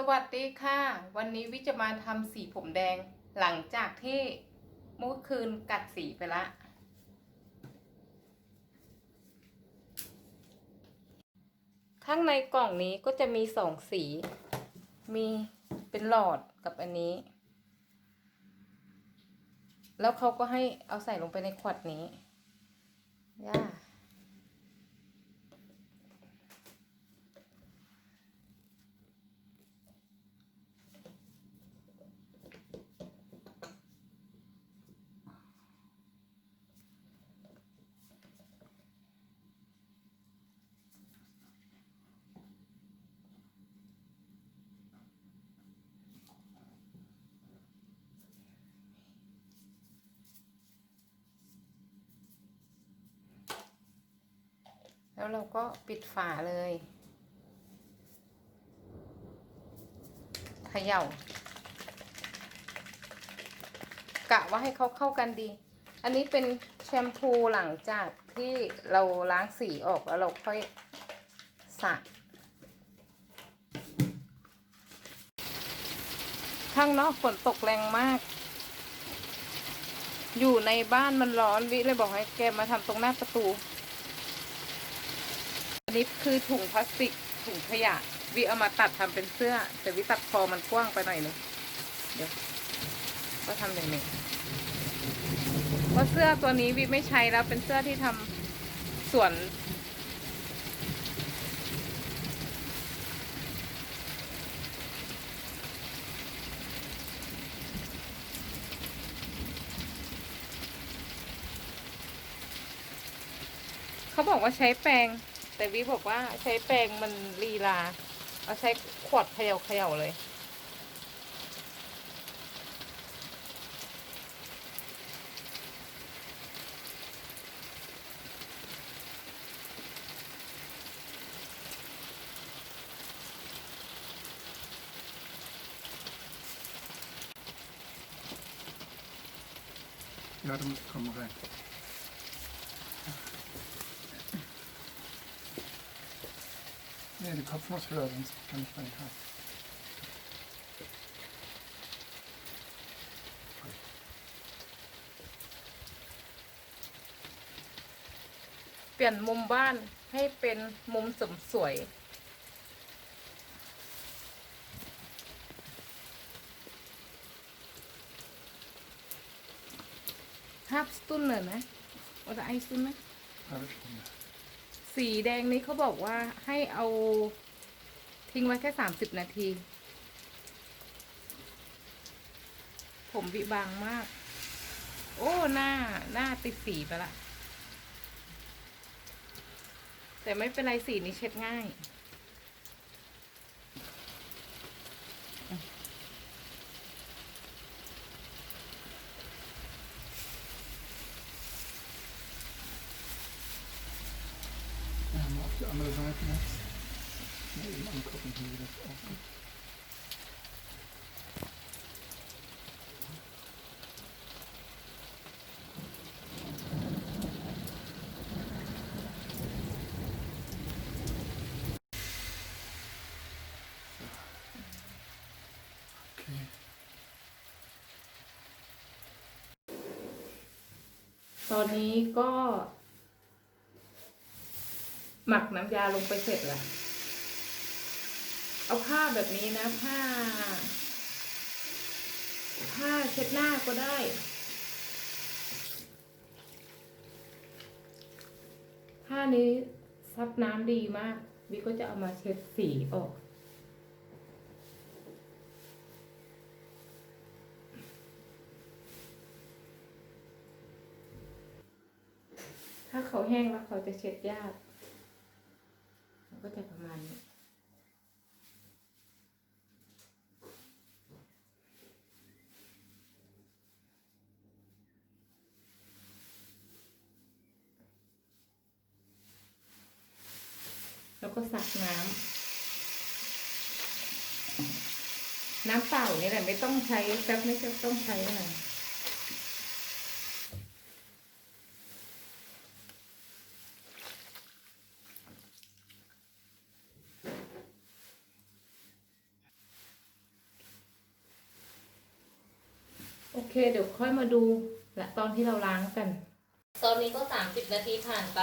สวัสดีค่ะ วันนี้วิจะมาทำสีผมแดงหลังจากที่เมื่อคืนกัดสีไปละ ข้างในกล่องนี้ก็จะมีสองสี มีเป็นหลอดกับอันนี้ แล้วเขาก็ให้เอาใส่ลงไปในขวดนี้ย่า แล้วเราก็ปิดฝาเลยเขย่ากะว่าให้เขาเข้ากันดี อันนี้เป็นแชมพูหลังจากที่เราล้างสีออกแล้วเราค่อยสระข้างนอกฝนตกแรงมาก อยู่ในบ้านมันร้อนวิเลยบอกให้แกมาทำตรงหน้าประตู นี้คือถุงพลาสติกถุงขยะวิเอามาตัดทำเป็นเสื้อ แต่วิตัดคอมันกว้างไปหน่อยนึงเดี๋ยวก็ทำอย่างนี้เพราะเสื้อตัวนี้วิไม่ใช้แล้วเป็นเสื้อที่ทำสวน เขาบอกว่าใช้แปรง แต่วิบอกว่าใช้แปรงมันลีลา เอาใช้ขวดเขย่าเขย่าเลย Ja, du Nee, der Kopf muss höher, sonst kann ich nicht haben. เปลี่ยนมุมบ้านให้เป็นมุมเสริมสวย half Stunde ne oder eine Stunde Halbe Stunde. สีแดงนี้เขาบอกว่าให้เอาทิ้งไว้แค่สามสิบนาที ผมวิบางมาก โอ้ หน้า หน้าติดสีไปละ แต่ไม่เป็นไรสีนี้เช็ดง่าย Ja, mal auf die andere Seite jetzt. Mal eben angucken, wie das aussieht. โอเค ตอนนี้ก็ หมักน้ำยาลงไปเสร็จล้วเอาผ้าแบบนี้นะผ้า ผ้าเช็ดหน้าก็ได้ผ้านี้ซับน้ำดีมากวิก็จะเอามาเช็ดสีออกถ้าเขาแห้งแล้วเขาจะเช็ดยาก มันก็จะประมาณนี้แล้วก็สักน้ำ น้ำเปล่านี่แหละไม่ต้องใช้แป๊บไม่ต้องใช้อะไร เดี๋ยวค่อยมาดูและตอนที่เราล้างกัน ตอนนี้ก็สามสิบนาทีผ่านไป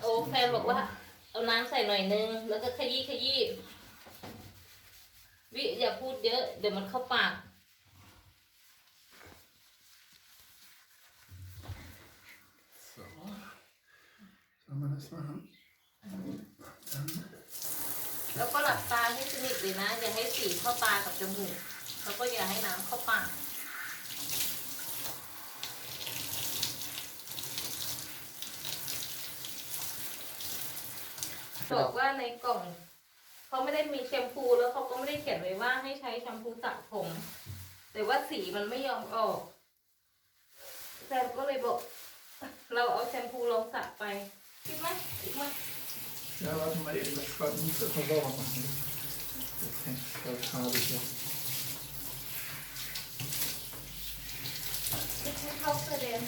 โอ้แฟนบอกว่า เอาน้ำใส่หน่อยนึง แล้วก็ขยี้ขยี้วิอย่าพูดเยอะ เดี๋ยวมันเข้าปาก So. Soll man das machen? Dann แล้วาให้สนิทเลยนะ อย่าให้สีเข้าตากับจมูก แล้วก็อย่าให้น้ำเข้าปากบอกว่าในกล่องเขาไม่ได้มีแชมพูแล้วเขาก็ไม่ได้เขียนไว้ว่าให้ใช้แชมพูสระผม แต่ว่าสีมันไม่ยอมออกแซมก็เลยบอก เราเอาแชมพูลองสระไปคิดไหมคิดไหม Ja, warte mal eben, das war, muss erstmal sauber machen. Das แดง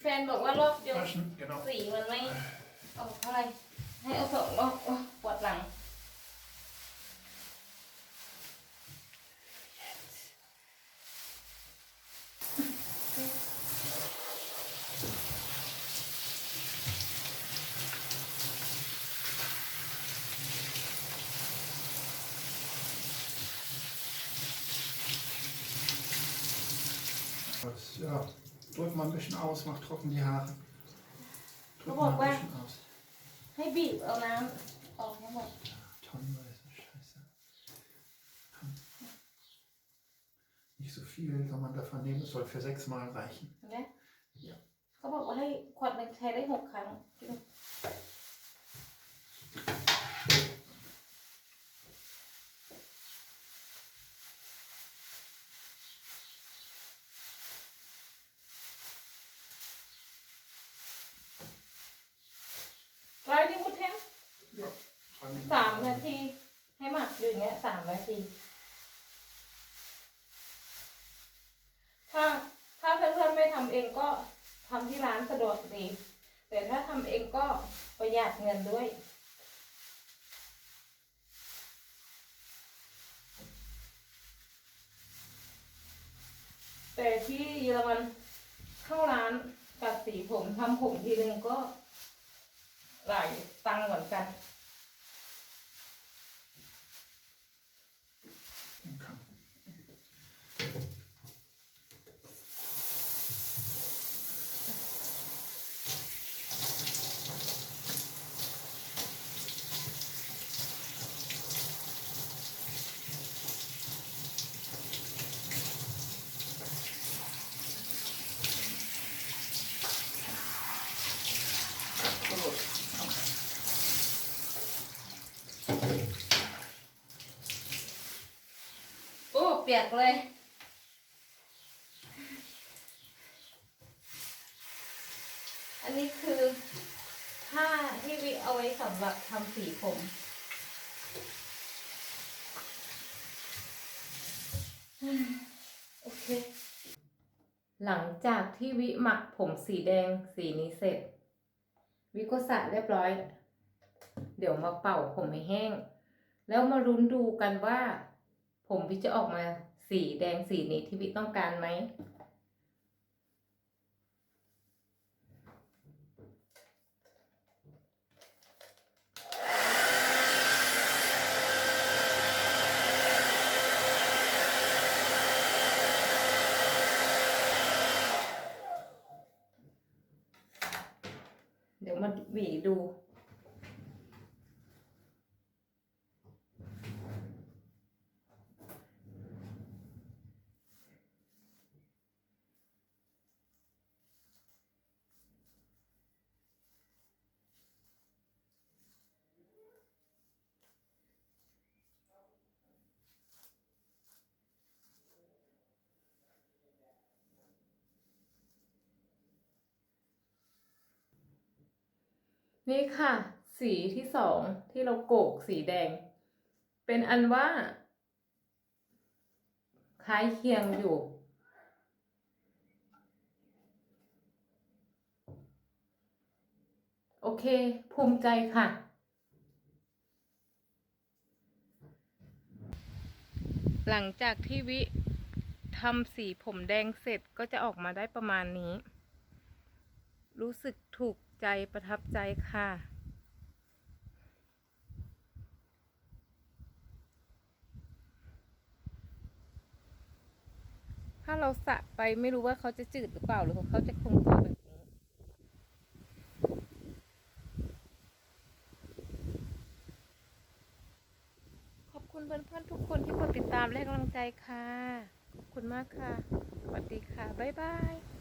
แฟนบอกว่ารอบเดียว Waschen, genau. สีมันไม่ออกเท่าไหร่ให้เอาสองรอบโอ๊ยปวดหลัง Das, ja, drück mal ein bisschen aus, mach trocken die Haare. Drück Aber mal wer- ein bisschen aus. ให้บีบเอาน้ำออกให้หมด Tonnenweise, scheiße. Komm. Nicht so viel soll man davon nehmen, es soll für sechs Mal reichen. เห็นไหมเขาบอกว่าให้ขวดหนึ่งใช้ได้หกครั้ง อย่างเงี้ยสามนาทีถ้าถ้าเพื่อนๆไม่ทำเองก็ทำที่ร้านสะดวกดี แต่ถ้าทำเองก็ประหยัดเงินด้วยแต่ที่เยอรมันเข้าร้านตัดสีผมทำผมทีนึงก็หลายตังค์เหมือนกัน Komm. So. โอ้ เปียกเลยอันนี้คือผ้าที่วิเอาไว้สำหรับทำสีผม โอเค หลังจากที่วิหมักผมสีแดงสีนี้เสร็จ วิก็สระเรียบร้อย เดี๋ยวมาเป่าผมให้แห้ง แล้วมารุ้นดูกันว่า ผมวิจะออกมาสีแดงสีนี้ที่วิต้องการไหม เดี๋ยวมาหวีดู นี่ค่ะ สีที่สองที่เราโกกสีแดง เป็นอันว่าคล้ายเคียงอยู่ โอเค ภูมิใจค่ะ หลังจากที่วิทำสีผมแดงเสร็จก็จะออกมาได้ประมาณนี้ รู้สึกถูก ใจประทับใจค่ะ ถ้าเราสะไปไม่รู้ว่าเขาจะจืดหรือเปล่าหรือเขาจะคงตัวแบบนี้ ขอบคุณเพื่อนๆทุกคนที่กดติดตามและกำลังใจค่ะ ขอบคุณมากค่ะ สวัสดีค่ะ บ๊ายบาย